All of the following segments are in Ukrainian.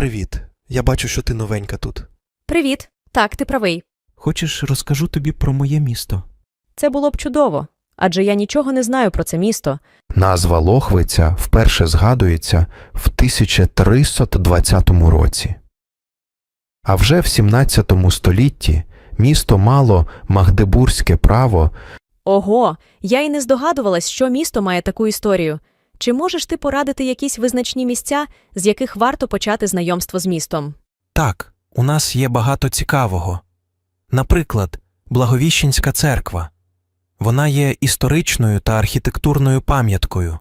Привіт. Я бачу, що ти новенька тут. Привіт. Так, ти правий. Хочеш, розкажу тобі про моє місто? Це було б чудово. Адже я нічого не знаю про це місто. Назва Лохвиця вперше згадується в 1320 році. А вже в 17 столітті місто мало магдебурзьке право Ого, я й не здогадувалась, що місто має таку історію. Чи можеш ти порадити якісь визначні місця, з яких варто почати знайомство з містом? Так, у нас є багато цікавого. Наприклад, Благовіщенська церква. Вона є історичною та архітектурною пам'яткою.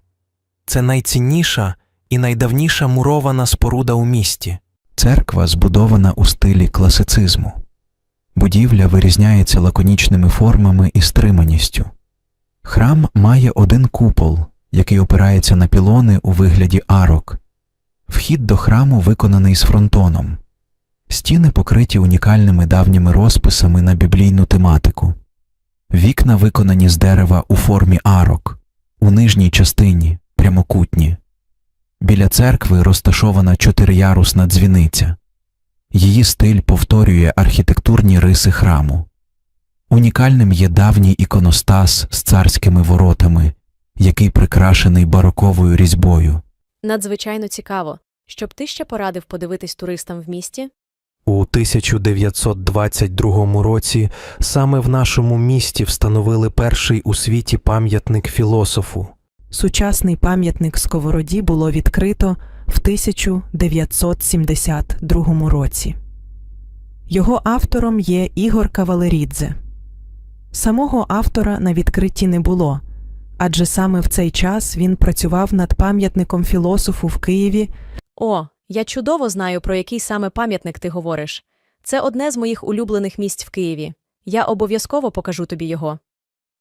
Це найцінніша і найдавніша мурована споруда у місті. Церква збудована у стилі класицизму. Будівля вирізняється лаконічними формами і стриманістю. Храм має один купол, який опирається на пілони у вигляді арок. Вхід до храму виконаний з фронтоном. Стіни покриті унікальними давніми розписами на біблійну тематику. Вікна виконані з дерева у формі арок, у нижній частині прямокутні. Біля церкви розташована чотириярусна дзвіниця. Її стиль повторює архітектурні риси храму. Унікальним є давній іконостас з царськими воротами, який прикрашений бароковою різьбою. Надзвичайно цікаво. Щоб ти ще порадив подивитись туристам в місті? У 1922 році саме в нашому місті встановили перший у світі пам'ятник філософу. Сучасний пам'ятник Сковороді було відкрито в 1972 році. Його автором є Ігор Кавалерідзе. Самого автора на відкритті не було, адже саме в цей час він працював над пам'ятником філософу в Києві О, я чудово знаю, про який саме пам'ятник ти говориш. Це одне з моїх улюблених місць в Києві. Я обов'язково покажу тобі його.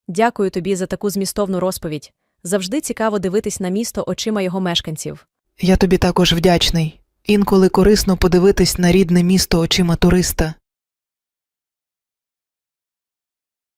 Дякую тобі за таку змістовну розповідь. Завжди цікаво дивитись на місто очима його мешканців. Я тобі також вдячний. Інколи корисно подивитись на рідне місто очима туриста.